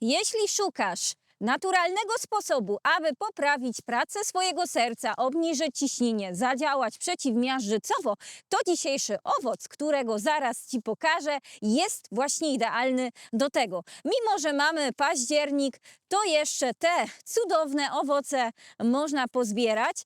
Jeśli szukasz naturalnego sposobu, aby poprawić pracę swojego serca, obniżyć ciśnienie, zadziałać przeciwmiażdżycowo, to dzisiejszy owoc, którego zaraz Ci pokażę, jest właśnie idealny do tego. Mimo, że mamy październik, to jeszcze te cudowne owoce można pozbierać.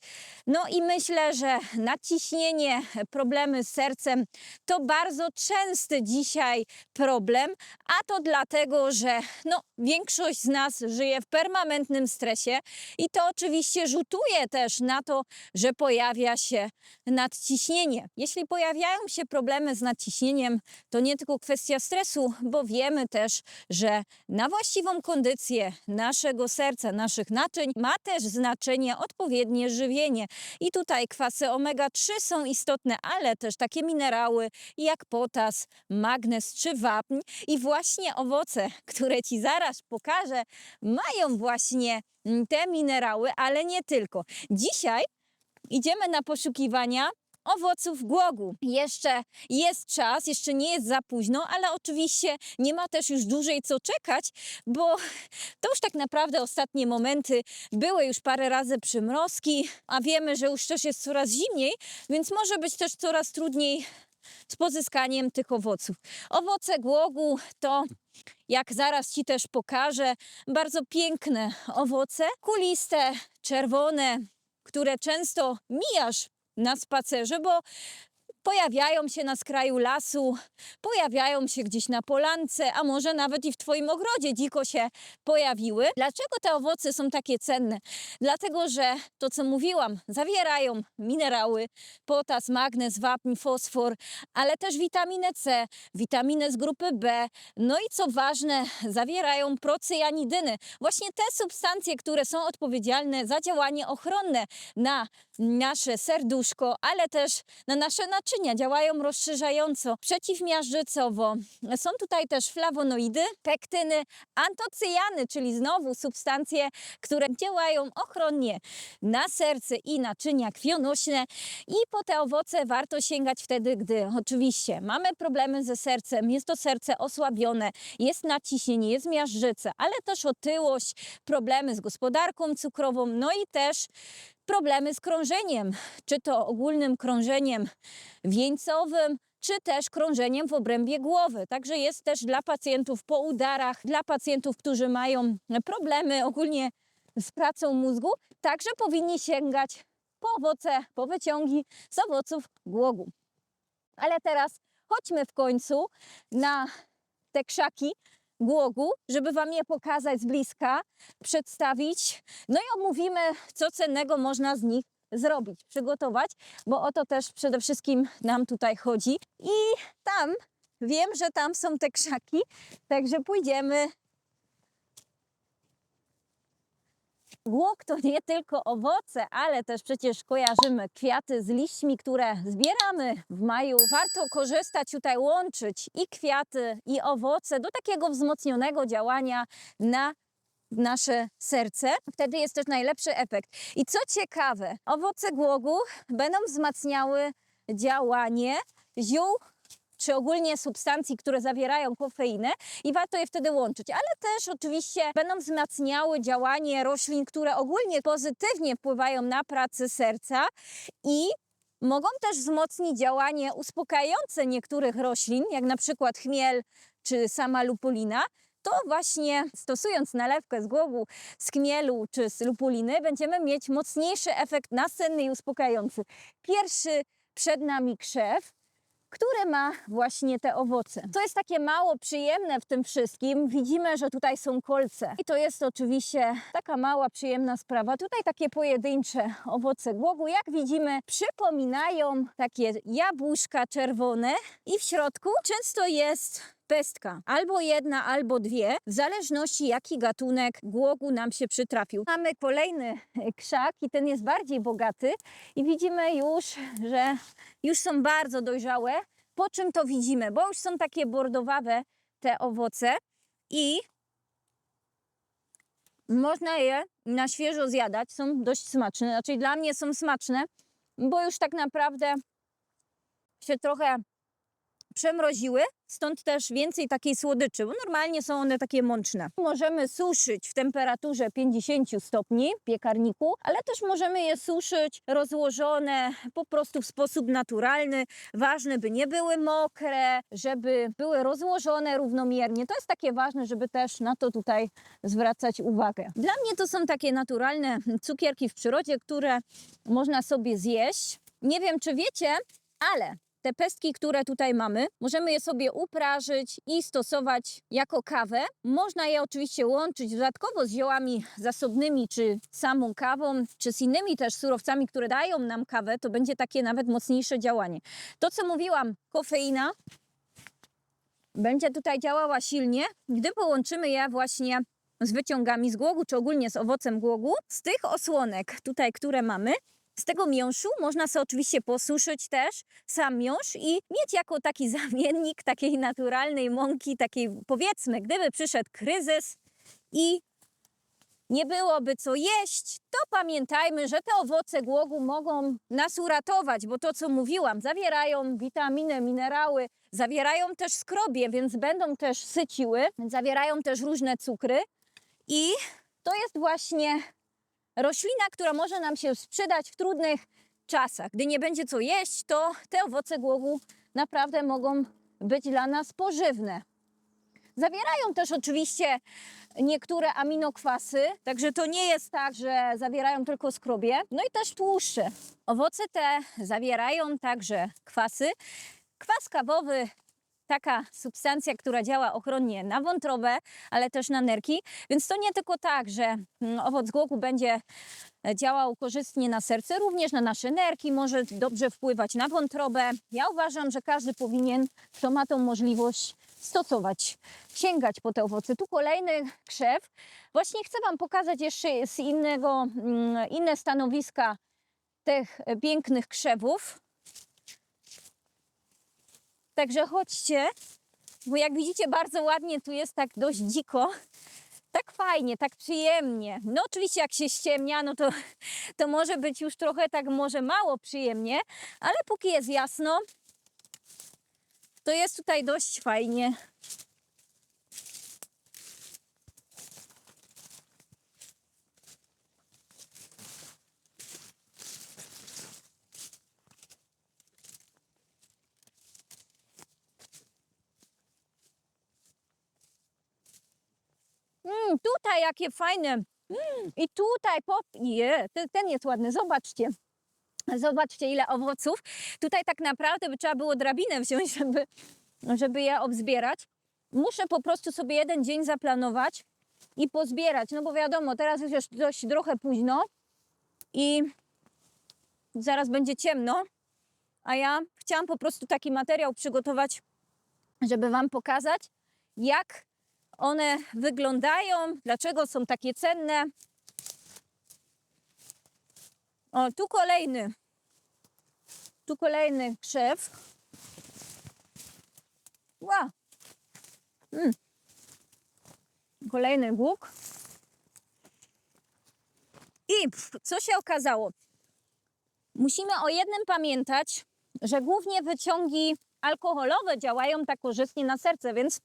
No i myślę, że nadciśnienie, problemy z sercem to bardzo częsty dzisiaj problem, a to dlatego, że no, większość z nas żyje w permanentnym stresie i to oczywiście rzutuje też na to, że pojawia się nadciśnienie. Jeśli pojawiają się problemy z nadciśnieniem, to nie tylko kwestia stresu, bo wiemy też, że na właściwą kondycję naszego serca, naszych naczyń ma też znaczenie odpowiednie żywienie. I tutaj kwasy omega-3 są istotne, ale też takie minerały jak potas, magnez czy wapń. I właśnie owoce, które Ci zaraz pokażę, mają właśnie te minerały, ale nie tylko. Dzisiaj idziemy na poszukiwania owoców głogu. Jeszcze jest czas, jeszcze nie jest za późno, ale oczywiście nie ma też już dłużej co czekać, bo to już tak naprawdę ostatnie momenty. Były już parę razy przymrozki, a wiemy, że już też jest coraz zimniej, więc może być też coraz trudniej z pozyskaniem tych owoców. Owoce głogu to jak zaraz Ci też pokażę, bardzo piękne owoce, kuliste, czerwone, które często mijasz na spacerze, bo pojawiają się na skraju lasu, pojawiają się gdzieś na polance, a może nawet i w Twoim ogrodzie dziko się pojawiły. Dlaczego te owoce są takie cenne? Dlatego, że to, co mówiłam, zawierają minerały, potas, magnez, wapń, fosfor, ale też witaminę C, witaminę z grupy B, no i co ważne, zawierają procjanidyny. Właśnie te substancje, które są odpowiedzialne za działanie ochronne na nasze serduszko, ale też na nasze naczynia. Działają rozszerzająco, przeciwmiażdżycowo. Są tutaj też flawonoidy, pektyny, antocyjany, czyli znowu substancje, które działają ochronnie na serce i naczynia krwionośne. I po te owoce warto sięgać wtedy, gdy oczywiście mamy problemy ze sercem, jest to serce osłabione, jest nadciśnienie, jest miażdżyca, ale też otyłość, problemy z gospodarką cukrową, no i też problemy z krążeniem, czy to ogólnym krążeniem wieńcowym, czy też krążeniem w obrębie głowy. Także jest też dla pacjentów po udarach, dla pacjentów, którzy mają problemy ogólnie z pracą mózgu, także powinni sięgać po owoce, po wyciągi z owoców głogu. Ale teraz chodźmy w końcu na te krzaki głogu, żeby Wam je pokazać z bliska, przedstawić. No i omówimy, co cennego można z nich zrobić, przygotować, bo o to też przede wszystkim nam tutaj chodzi. I tam, wiem, że tam są te krzaki, także pójdziemy. Głog to nie tylko owoce, ale też przecież kojarzymy kwiaty z liśćmi, które zbieramy w maju. Warto korzystać tutaj, łączyć i kwiaty, i owoce do takiego wzmocnionego działania na nasze serce. Wtedy jest też najlepszy efekt. I co ciekawe, owoce głogu będą wzmacniały działanie ziół czy ogólnie substancji, które zawierają kofeinę i warto je wtedy łączyć. Ale też oczywiście będą wzmacniały działanie roślin, które ogólnie pozytywnie wpływają na pracę serca i mogą też wzmocnić działanie uspokajające niektórych roślin, jak na przykład chmiel czy sama lupulina. To właśnie stosując nalewkę z głogu, z chmielu czy z lupuliny będziemy mieć mocniejszy efekt nasenny i uspokajający. Pierwszy przed nami krzew, które ma właśnie te owoce. Co jest takie mało przyjemne w tym wszystkim, widzimy, że tutaj są kolce. I to jest oczywiście taka mała, przyjemna sprawa. Tutaj takie pojedyncze owoce głogu, jak widzimy, przypominają takie jabłuszka czerwone i w środku często jest pestka. Albo jedna, albo dwie, w zależności jaki gatunek głogu nam się przytrafił. Mamy kolejny krzak i ten jest bardziej bogaty i widzimy już, że już są bardzo dojrzałe. Po czym to widzimy? Bo już są takie bordowawe te owoce i można je na świeżo zjadać. Są dość smaczne, znaczy dla mnie są smaczne, bo już tak naprawdę się trochę przemroziły, stąd też więcej takiej słodyczy, bo normalnie są one takie mączne. Możemy suszyć w temperaturze 50 stopni w piekarniku, ale też możemy je suszyć rozłożone po prostu w sposób naturalny. Ważne, by nie były mokre, żeby były rozłożone równomiernie. To jest takie ważne, żeby też na to tutaj zwracać uwagę. Dla mnie to są takie naturalne cukierki w przyrodzie, które można sobie zjeść. Nie wiem, czy wiecie, ale te pestki, które tutaj mamy, możemy je sobie uprażyć i stosować jako kawę. Można je oczywiście łączyć dodatkowo z ziołami zasobnymi, czy samą kawą, czy z innymi też surowcami, które dają nam kawę. To będzie takie nawet mocniejsze działanie. To, co mówiłam, kofeina będzie tutaj działała silnie, gdy połączymy je właśnie z wyciągami z głogu, czy ogólnie z owocem głogu. Z tych osłonek tutaj, które mamy, z tego miąższu można sobie oczywiście posuszyć też sam miąższ i mieć jako taki zamiennik takiej naturalnej mąki, takiej powiedzmy, gdyby przyszedł kryzys i nie byłoby co jeść, to pamiętajmy, że te owoce głogu mogą nas uratować, bo to co mówiłam, zawierają witaminy, minerały, zawierają też skrobie, więc będą też syciły, zawierają też różne cukry i to jest właśnie roślina, która może nam się sprzedać w trudnych czasach. Gdy nie będzie co jeść, to te owoce głogu naprawdę mogą być dla nas pożywne. Zawierają też oczywiście niektóre aminokwasy, także to nie jest tak, że zawierają tylko skrobie. No i też tłuszcze. Owoce te zawierają także kwasy. Kwas kawowy taka substancja, która działa ochronnie na wątrobę, ale też na nerki. Więc to nie tylko tak, że mm, owoc głogu będzie e, działał korzystnie na serce, również na nasze nerki, może dobrze wpływać na wątrobę. Ja uważam, że każdy powinien, kto ma tą możliwość, stosować, sięgać po te owoce. Tu kolejny krzew. Właśnie chcę Wam pokazać jeszcze z innego, mm, inne stanowiska tych e, pięknych krzewów. Także chodźcie, bo jak widzicie, bardzo ładnie tu jest tak dość dziko. Tak fajnie, tak przyjemnie. No oczywiście jak się ściemnia, no to, to może być już trochę tak może mało przyjemnie, ale póki jest jasno, to jest tutaj dość fajnie. Tutaj jakie fajne. Mm, I tutaj, pop... Je, ten, ten jest ładny, zobaczcie. Zobaczcie, ile owoców. Tutaj tak naprawdę by trzeba było drabinę wziąć, żeby, żeby je obzbierać. Muszę po prostu sobie jeden dzień zaplanować i pozbierać, no bo wiadomo, teraz już jest dość trochę późno i zaraz będzie ciemno, a ja chciałam po prostu taki materiał przygotować, żeby Wam pokazać, jak one wyglądają, dlaczego są takie cenne. O, tu kolejny. Tu kolejny krzew. Ła. Mm. Kolejny głuk. I co się okazało? Musimy o jednym pamiętać, że głównie wyciągi alkoholowe działają tak korzystnie na serce, więc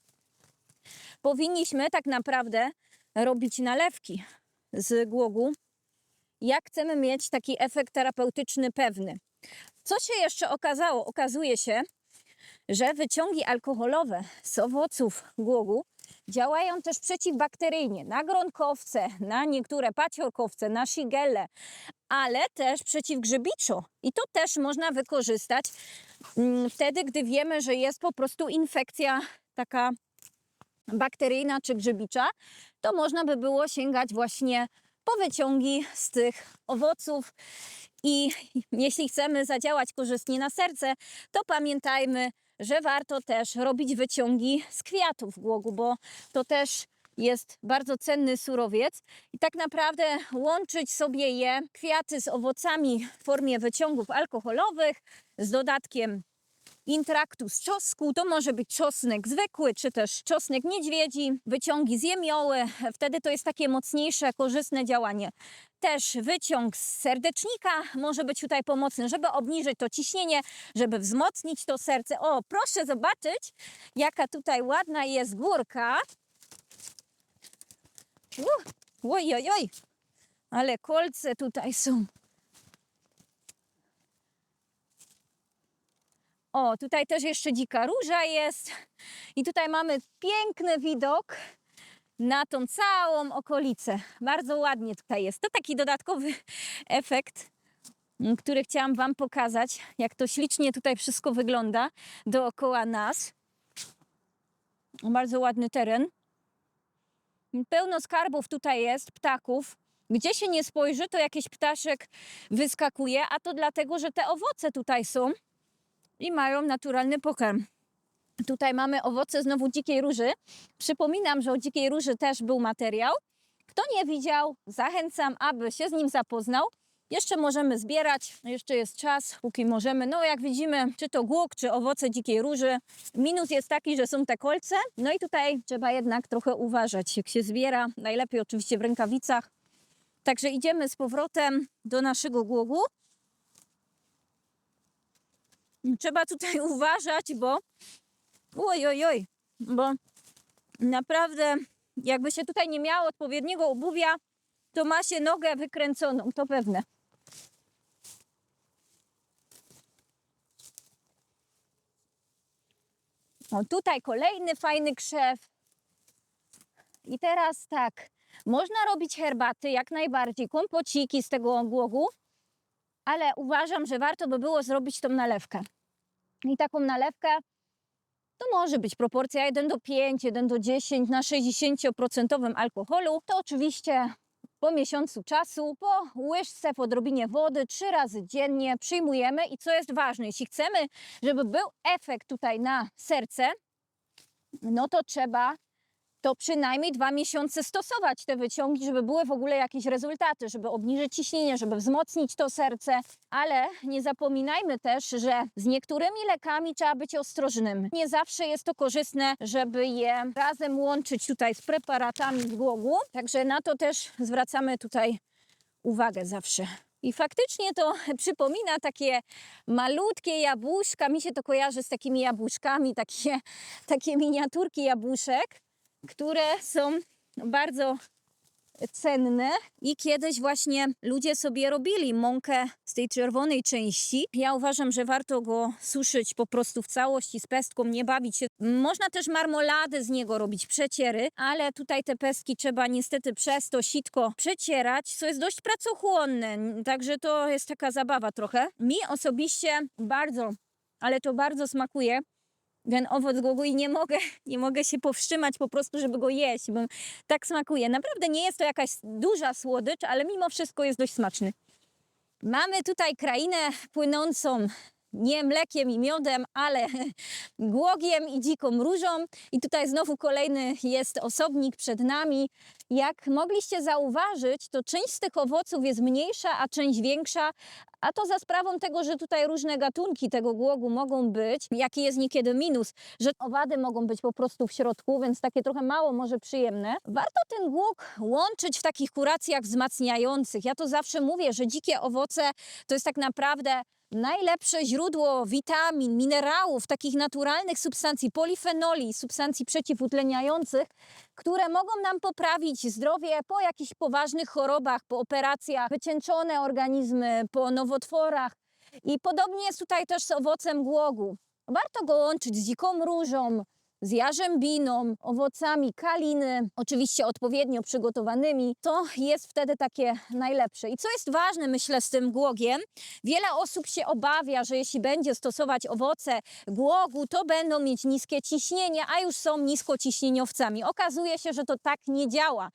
powinniśmy tak naprawdę robić nalewki z głogu, jak chcemy mieć taki efekt terapeutyczny pewny. Co się jeszcze okazało? Okazuje się, że wyciągi alkoholowe z owoców głogu działają też przeciwbakteryjnie na gronkowce, na niektóre paciorkowce, na shigelle, ale też przeciwgrzybiczo. I to też można wykorzystać mm, wtedy, gdy wiemy, że jest po prostu infekcja taka bakteryjna czy grzybicza, to można by było sięgać właśnie po wyciągi z tych owoców. I jeśli chcemy zadziałać korzystnie na serce, to pamiętajmy, że warto też robić wyciągi z kwiatów głogu, bo to też jest bardzo cenny surowiec i tak naprawdę łączyć sobie je kwiaty z owocami w formie wyciągów alkoholowych z dodatkiem intraktus czosnku, to może być czosnek zwykły, czy też czosnek niedźwiedzi, wyciągi z jemioły, wtedy to jest takie mocniejsze, korzystne działanie. Też wyciąg z serdecznika może być tutaj pomocny, żeby obniżyć to ciśnienie, żeby wzmocnić to serce. O, proszę zobaczyć, jaka tutaj ładna jest górka. Uh, oj, oj, oj, ale kolce tutaj są. O, tutaj też jeszcze dzika róża jest. I tutaj mamy piękny widok na tą całą okolicę. Bardzo ładnie tutaj jest. To taki dodatkowy efekt, m, który chciałam Wam pokazać, jak to ślicznie tutaj wszystko wygląda dookoła nas. Bardzo ładny teren. Pełno skarbów tutaj jest, ptaków. Gdzie się nie spojrzy, to jakiś ptaszek wyskakuje, a to dlatego, że te owoce tutaj są i mają naturalny pokarm. Tutaj mamy owoce znowu dzikiej róży. Przypominam, że o dzikiej róży też był materiał. Kto nie widział, zachęcam, aby się z nim zapoznał. Jeszcze możemy zbierać, jeszcze jest czas, póki możemy. No jak widzimy, czy to głuk, czy owoce dzikiej róży. Minus jest taki, że są te kolce. No i tutaj trzeba jednak trochę uważać, jak się zbiera. Najlepiej oczywiście w rękawicach. Także idziemy z powrotem do naszego głogu. Trzeba tutaj uważać, bo oj, oj, oj, bo naprawdę jakby się tutaj nie miało odpowiedniego obuwia, to ma się nogę wykręconą, to pewne. O, tutaj kolejny fajny krzew. I teraz tak, można robić herbaty, jak najbardziej, kompociki z tego głogu, ale uważam, że warto by było zrobić tą nalewkę. I taką nalewkę to może być proporcja 1 do 5, 1 do 10 na 60% alkoholu. To oczywiście po miesiącu czasu, po łyżce, po odrobinie wody, trzy razy dziennie przyjmujemy. I co jest ważne, jeśli chcemy, żeby był efekt tutaj na serce, no to trzeba to przynajmniej dwa miesiące stosować te wyciągi, żeby były w ogóle jakieś rezultaty, żeby obniżyć ciśnienie, żeby wzmocnić to serce. Ale nie zapominajmy też, że z niektórymi lekami trzeba być ostrożnym. Nie zawsze jest to korzystne, żeby je razem łączyć tutaj z preparatami z głogu. Także na to też zwracamy tutaj uwagę zawsze. I faktycznie to przypomina takie malutkie jabłuszka. Mi się to kojarzy z takimi jabłuszkami, takie, takie miniaturki jabłuszek które są bardzo cenne i kiedyś właśnie ludzie sobie robili mąkę z tej czerwonej części. Ja uważam, że warto go suszyć po prostu w całości z pestką, nie bawić się. Można też marmolady z niego robić, przeciery, ale tutaj te pestki trzeba niestety przez to sitko przecierać, co jest dość pracochłonne, także to jest taka zabawa trochę. Mi osobiście bardzo, ale to bardzo smakuje ten owoc głogu i nie mogę, nie mogę się powstrzymać po prostu, żeby go jeść, bo tak smakuje. Naprawdę nie jest to jakaś duża słodycz, ale mimo wszystko jest dość smaczny. Mamy tutaj krainę płynącą nie mlekiem i miodem, ale głogiem i dziką różą. I tutaj znowu kolejny jest osobnik przed nami. Jak mogliście zauważyć, to część z tych owoców jest mniejsza, a część większa, a to za sprawą tego, że tutaj różne gatunki tego głogu mogą być, jaki jest niekiedy minus, że owady mogą być po prostu w środku, więc takie trochę mało może przyjemne. Warto ten głóg łączyć w takich kuracjach wzmacniających. Ja to zawsze mówię, że dzikie owoce to jest tak naprawdę najlepsze źródło witamin, minerałów, takich naturalnych substancji, polifenoli, substancji przeciwutleniających, które mogą nam poprawić zdrowie po jakichś poważnych chorobach, po operacjach, wycieńczone organizmy, po nowotworach. I podobnie jest tutaj też z owocem głogu. Warto go łączyć z dziką różą, z jarzębiną, owocami kaliny, oczywiście odpowiednio przygotowanymi. To jest wtedy takie najlepsze. I co jest ważne, myślę, z tym głogiem, wiele osób się obawia, że jeśli będzie stosować owoce głogu, to będą mieć niskie ciśnienie, a już są niskociśnieniowcami. Okazuje się, że to tak nie działa.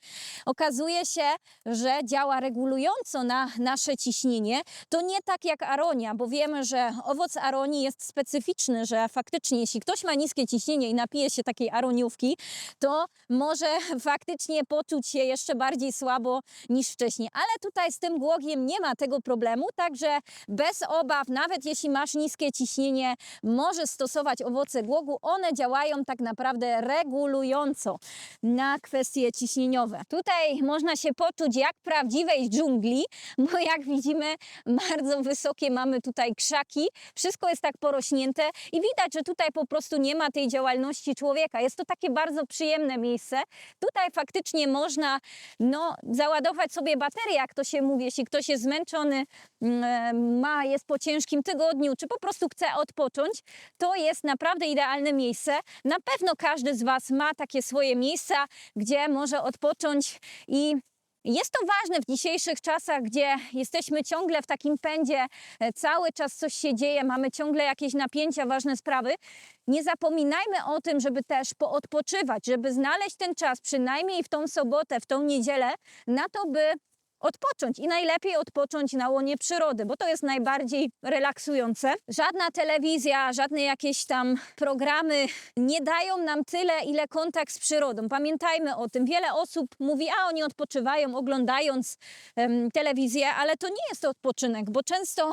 Okazuje się, że działa regulująco na nasze ciśnienie. To nie tak jak aronia, bo wiemy, że owoc aronii jest specyficzny, że faktycznie jeśli ktoś ma niskie ciśnienie i napije napije się takiej aroniówki, to może faktycznie poczuć się jeszcze bardziej słabo niż wcześniej. Ale tutaj z tym głogiem nie ma tego problemu, także bez obaw, nawet jeśli masz niskie ciśnienie, możesz stosować owoce głogu. One działają tak naprawdę regulująco na kwestie ciśnieniowe. Tutaj można się poczuć jak prawdziwej dżungli, bo jak widzimy, bardzo wysokie mamy tutaj krzaki, wszystko jest tak porośnięte i widać, że tutaj po prostu nie ma tej działalności człowieka. Jest to takie bardzo przyjemne miejsce. Tutaj faktycznie można no, załadować sobie baterię, jak to się mówi, jeśli ktoś jest zmęczony, mm, ma, jest po ciężkim tygodniu, czy po prostu chce odpocząć, to jest naprawdę idealne miejsce. Na pewno każdy z Was ma takie swoje miejsca, gdzie może odpocząć i jest to ważne w dzisiejszych czasach, gdzie jesteśmy ciągle w takim pędzie, e, cały czas coś się dzieje, mamy ciągle jakieś napięcia, ważne sprawy. Nie zapominajmy o tym, żeby też poodpoczywać, żeby znaleźć ten czas, przynajmniej w tą sobotę, w tą niedzielę, na to, by odpocząć i najlepiej odpocząć na łonie przyrody, bo to jest najbardziej relaksujące. Żadna telewizja, żadne jakieś tam programy nie dają nam tyle, ile kontakt z przyrodą. Pamiętajmy o tym. Wiele osób mówi, a oni odpoczywają oglądając telewizję, ale to nie jest odpoczynek, bo często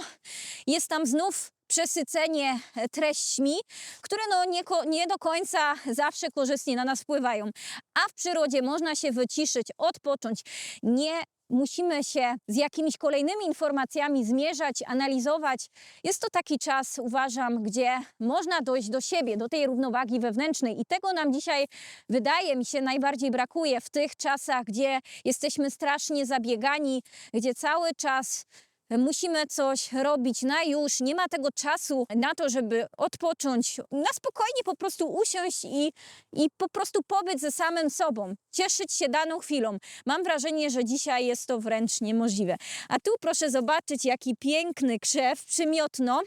jest tam znów przesycenie e, treśćmi, które no nie, nie do końca zawsze korzystnie na nas wpływają. A w przyrodzie można się wyciszyć, odpocząć. Nie musimy się z jakimiś kolejnymi informacjami zmierzać, analizować. Jest to taki czas, uważam, gdzie można dojść do siebie, do tej równowagi wewnętrznej i tego nam dzisiaj, wydaje mi się, najbardziej brakuje w tych czasach, gdzie jesteśmy strasznie zabiegani, gdzie cały czas musimy coś robić na już, nie ma tego czasu na to, żeby odpocząć, na spokojnie po prostu usiąść i, i po prostu pobyć ze samym sobą, cieszyć się daną chwilą. Mam wrażenie, że dzisiaj jest to wręcz niemożliwe. A tu proszę zobaczyć, jaki piękny krzew, przymiotno.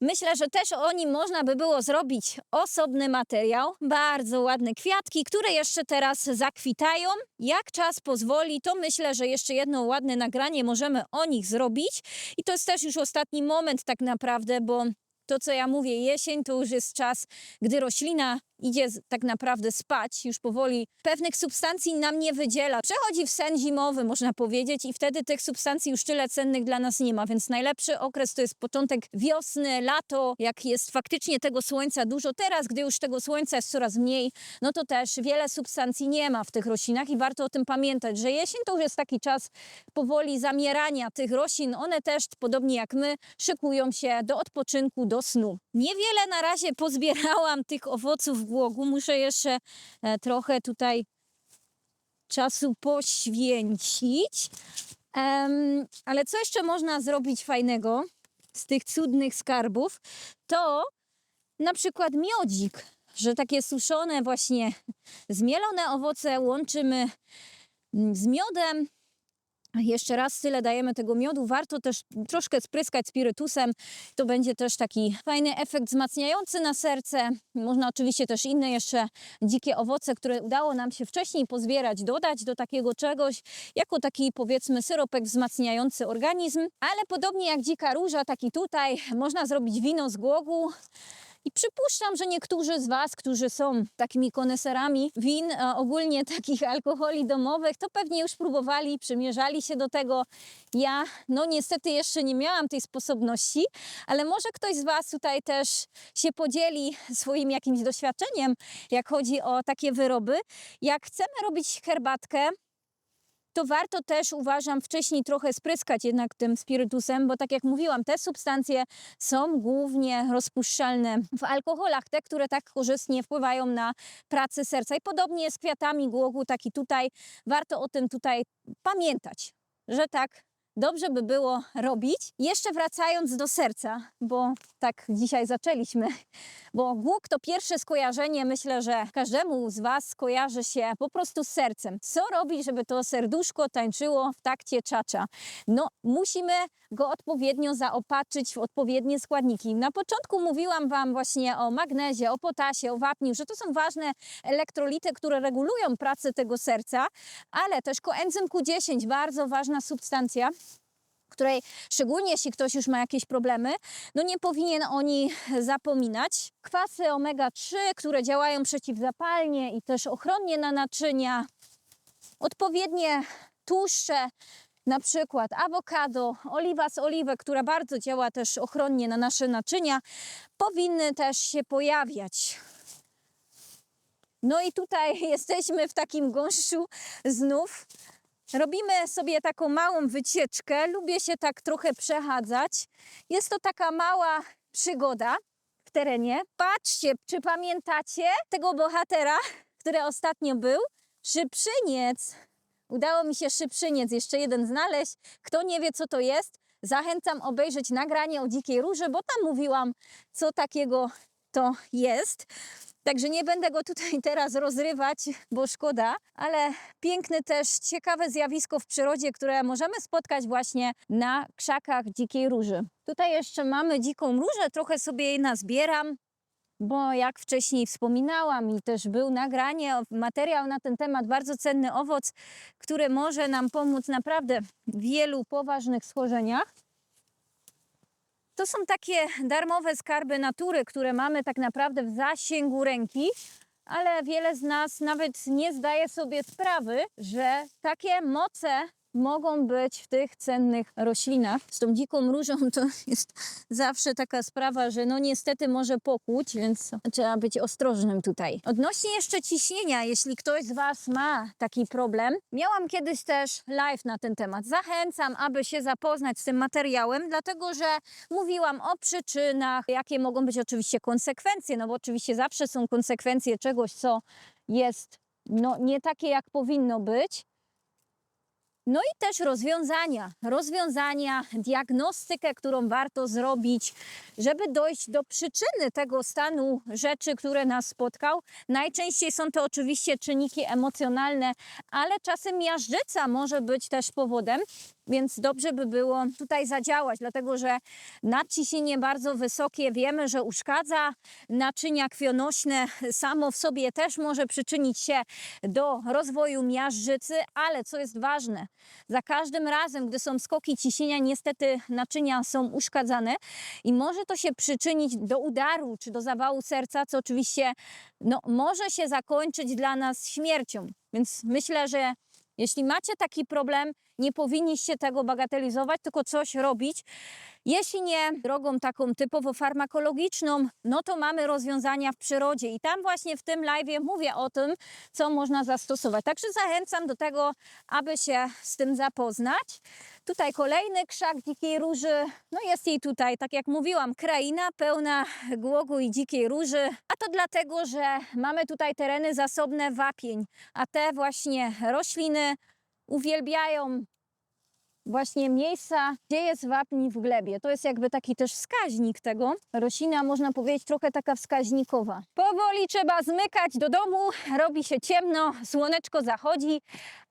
Myślę, że też o nim można by było zrobić osobny materiał. Bardzo ładne kwiatki, które jeszcze teraz zakwitają. Jak czas pozwoli, to myślę, że jeszcze jedno ładne nagranie możemy o nich zrobić. I to jest też już ostatni moment tak naprawdę, bo to, co ja mówię, jesień to już jest czas, gdy roślina idzie tak naprawdę spać, już powoli pewnych substancji nam nie wydziela. Przechodzi w sen zimowy, można powiedzieć, i wtedy tych substancji już tyle cennych dla nas nie ma, więc najlepszy okres to jest początek wiosny, lato, jak jest faktycznie tego słońca dużo. Teraz, gdy już tego słońca jest coraz mniej, no to też wiele substancji nie ma w tych roślinach i warto o tym pamiętać, że jesień to już jest taki czas powoli zamierania tych roślin. One też, podobnie jak my, szykują się do odpoczynku, do snu. Niewiele na razie pozbierałam tych owoców głogu. Muszę jeszcze e, trochę tutaj czasu poświęcić. Em, ale co jeszcze można zrobić fajnego z tych cudnych skarbów, to na przykład miodzik, że takie suszone właśnie zmielone owoce łączymy mm, z miodem. Jeszcze raz tyle dajemy tego miodu. Warto też troszkę spryskać spirytusem. To będzie też taki fajny efekt wzmacniający na serce. Można oczywiście też inne jeszcze dzikie owoce, które udało nam się wcześniej pozbierać, dodać do takiego czegoś, jako taki powiedzmy syropek wzmacniający organizm. Ale podobnie jak dzika róża, taki tutaj można zrobić wino z głogu. I przypuszczam, że niektórzy z Was, którzy są takimi koneserami win, a ogólnie takich alkoholi domowych, to pewnie już próbowali, przymierzali się do tego. Ja, no niestety jeszcze nie miałam tej sposobności, ale może ktoś z Was tutaj też się podzieli swoim jakimś doświadczeniem, jak chodzi o takie wyroby. Jak chcemy robić herbatkę, to warto też, uważam, wcześniej trochę spryskać jednak tym spirytusem, bo tak jak mówiłam, te substancje są głównie rozpuszczalne w alkoholach, te, które tak korzystnie wpływają na pracę serca. I podobnie z kwiatami głogu, tak i tutaj. Warto o tym tutaj pamiętać, że tak dobrze by było robić. Jeszcze wracając do serca, bo tak dzisiaj zaczęliśmy, bo głóg to pierwsze skojarzenie, myślę, że każdemu z Was kojarzy się po prostu z sercem. Co robić, żeby to serduszko tańczyło w takcie czacza? No, musimy go odpowiednio zaopatrzyć w odpowiednie składniki. Na początku mówiłam Wam właśnie o magnezie, o potasie, o wapniu, że to są ważne elektrolity, które regulują pracę tego serca, ale też koenzym Q10, bardzo ważna substancja, której szczególnie jeśli ktoś już ma jakieś problemy, no nie powinien o niej zapominać. Kwasy omega-3, które działają przeciwzapalnie i też ochronnie na naczynia, odpowiednie tłuszcze, na przykład awokado, oliwa z oliwek, która bardzo działa też ochronnie na nasze naczynia, powinny też się pojawiać. No i tutaj jesteśmy w takim gąszczu znów. Robimy sobie taką małą wycieczkę. Lubię się tak trochę przechadzać. Jest to taka mała przygoda w terenie. Patrzcie, czy pamiętacie tego bohatera, który ostatnio był? Szyprzyniec. Udało mi się szyprzyniec jeszcze jeden znaleźć. Kto nie wie, co to jest, zachęcam obejrzeć nagranie o dzikiej róży, bo tam mówiłam, co takiego to jest. Także nie będę go tutaj teraz rozrywać, bo szkoda, ale piękne też, ciekawe zjawisko w przyrodzie, które możemy spotkać właśnie na krzakach dzikiej róży. Tutaj jeszcze mamy dziką różę, trochę sobie jej nazbieram, bo jak wcześniej wspominałam i też był nagranie, materiał na ten temat, bardzo cenny owoc, który może nam pomóc naprawdę w wielu poważnych schorzeniach. To są takie darmowe skarby natury, które mamy tak naprawdę w zasięgu ręki, ale wiele z nas nawet nie zdaje sobie sprawy, że takie moce mogą być w tych cennych roślinach. Z tą dziką różą to jest zawsze taka sprawa, że no niestety może pokłuć, więc trzeba być ostrożnym tutaj. Odnośnie jeszcze ciśnienia, jeśli ktoś z Was ma taki problem, miałam kiedyś też live na ten temat. Zachęcam, aby się zapoznać z tym materiałem, dlatego że mówiłam o przyczynach, jakie mogą być oczywiście konsekwencje, no bo oczywiście zawsze są konsekwencje czegoś, co jest no, nie takie, jak powinno być. No i też rozwiązania, rozwiązania, diagnostykę, którą warto zrobić, żeby dojść do przyczyny tego stanu rzeczy, które nas spotkał. Najczęściej są to oczywiście czynniki emocjonalne, ale czasem miażdżyca może być też powodem, więc dobrze by było tutaj zadziałać, dlatego że nadciśnienie bardzo wysokie wiemy, że uszkadza naczynia krwionośne, samo w sobie też może przyczynić się do rozwoju miażdżycy, ale co jest ważne, za każdym razem, gdy są skoki ciśnienia, niestety naczynia są uszkadzane i może to się przyczynić do udaru czy do zawału serca, co oczywiście no, może się zakończyć dla nas śmiercią. Więc myślę, że jeśli macie taki problem, nie powinniście tego bagatelizować, tylko coś robić. Jeśli nie drogą taką typowo farmakologiczną, no to mamy rozwiązania w przyrodzie i tam właśnie w tym live mówię o tym, co można zastosować. Także zachęcam do tego, aby się z tym zapoznać. Tutaj kolejny krzak dzikiej róży. No jest jej tutaj, tak jak mówiłam, kraina pełna głogu i dzikiej róży. A to dlatego, że mamy tutaj tereny zasobne wapień, a te właśnie rośliny uwielbiają właśnie miejsca, gdzie jest wapń w glebie. To jest jakby taki też wskaźnik tego. Roślina, można powiedzieć, trochę taka wskaźnikowa. Powoli trzeba zmykać do domu, robi się ciemno, słoneczko zachodzi,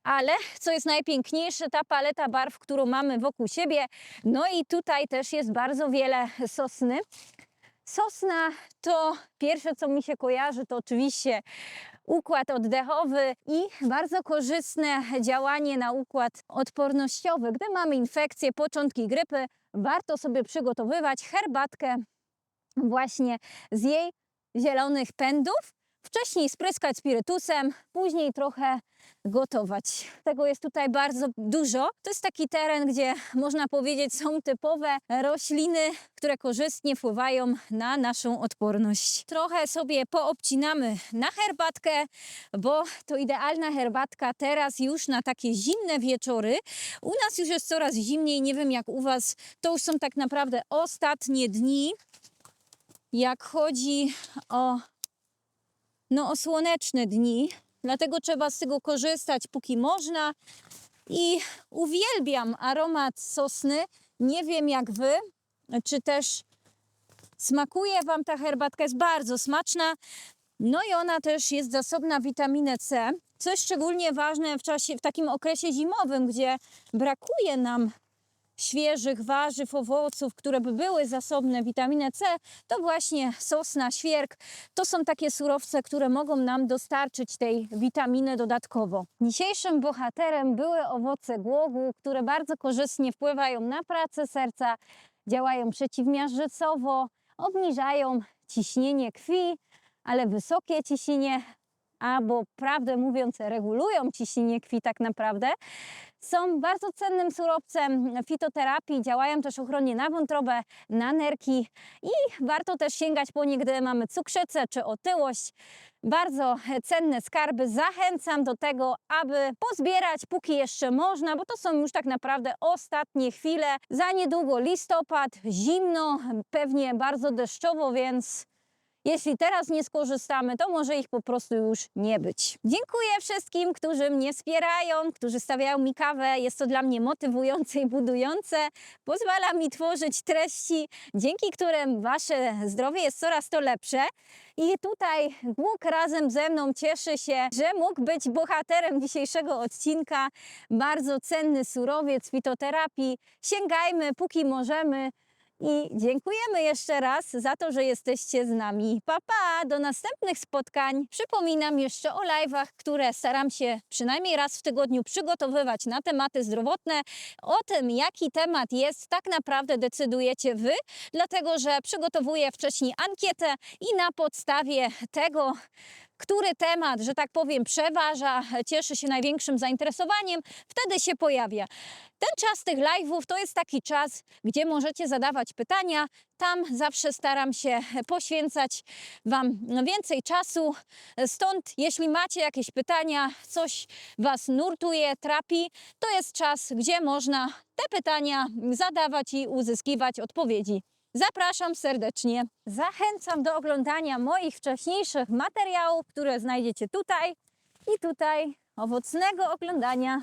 ale co jest najpiękniejsze, ta paleta barw, którą mamy wokół siebie. No i tutaj też jest bardzo wiele sosny. Sosna to pierwsze, co mi się kojarzy, to oczywiście układ oddechowy i bardzo korzystne działanie na układ odpornościowy. Gdy mamy infekcje, początki grypy, warto sobie przygotowywać herbatkę właśnie z jej zielonych pędów. Wcześniej spryskać spirytusem, później trochę gotować. Tego jest tutaj bardzo dużo. To jest taki teren, gdzie można powiedzieć są typowe rośliny, które korzystnie wpływają na naszą odporność. Trochę sobie poobcinamy na herbatkę, bo to idealna herbatka teraz już na takie zimne wieczory. U nas już jest coraz zimniej, nie wiem jak u Was. To już są tak naprawdę ostatnie dni, jak chodzi o no, słoneczne dni, dlatego trzeba z tego korzystać póki można. I uwielbiam aromat sosny. Nie wiem jak wy, czy też smakuje wam ta herbatka, jest bardzo smaczna. No i ona też jest zasobna witaminę C, co jest szczególnie ważne w czasie, w takim okresie zimowym, gdzie brakuje nam świeżych warzyw, owoców, które by były zasobne witaminę C, to właśnie sosna, świerk. To są takie surowce, które mogą nam dostarczyć tej witaminy dodatkowo. Dzisiejszym bohaterem były owoce głogu, które bardzo korzystnie wpływają na pracę serca, działają przeciwmiażdżycowo, obniżają ciśnienie krwi, ale wysokie ciśnienie, albo prawdę mówiąc, regulują ciśnienie krwi tak naprawdę, są bardzo cennym surowcem fitoterapii, działają też ochronnie na wątrobę, na nerki i warto też sięgać po nie, gdy mamy cukrzycę czy otyłość. Bardzo cenne skarby. Zachęcam do tego, aby pozbierać póki jeszcze można, bo to są już tak naprawdę ostatnie chwile. Za niedługo listopad, zimno, pewnie bardzo deszczowo, więc jeśli teraz nie skorzystamy, to może ich po prostu już nie być. Dziękuję wszystkim, którzy mnie wspierają, którzy stawiają mi kawę. Jest to dla mnie motywujące i budujące. Pozwala mi tworzyć treści, dzięki którym wasze zdrowie jest coraz to lepsze. I tutaj Głuk razem ze mną cieszy się, że mógł być bohaterem dzisiejszego odcinka. Bardzo cenny surowiec fitoterapii. Sięgajmy, póki możemy. I dziękujemy jeszcze raz za to, że jesteście z nami. Pa, pa, do następnych spotkań. Przypominam jeszcze o live'ach, które staram się przynajmniej raz w tygodniu przygotowywać na tematy zdrowotne. O tym, jaki temat jest, tak naprawdę decydujecie Wy, dlatego że przygotowuję wcześniej ankietę i na podstawie tego, który temat, że tak powiem, przeważa, cieszy się największym zainteresowaniem, wtedy się pojawia. Ten czas tych live'ów to jest taki czas, gdzie możecie zadawać pytania. Tam zawsze staram się poświęcać Wam więcej czasu. Stąd, jeśli macie jakieś pytania, coś Was nurtuje, trapi, to jest czas, gdzie można te pytania zadawać i uzyskiwać odpowiedzi. Zapraszam serdecznie. Zachęcam do oglądania moich wcześniejszych materiałów, które znajdziecie tutaj i tutaj. Owocnego oglądania.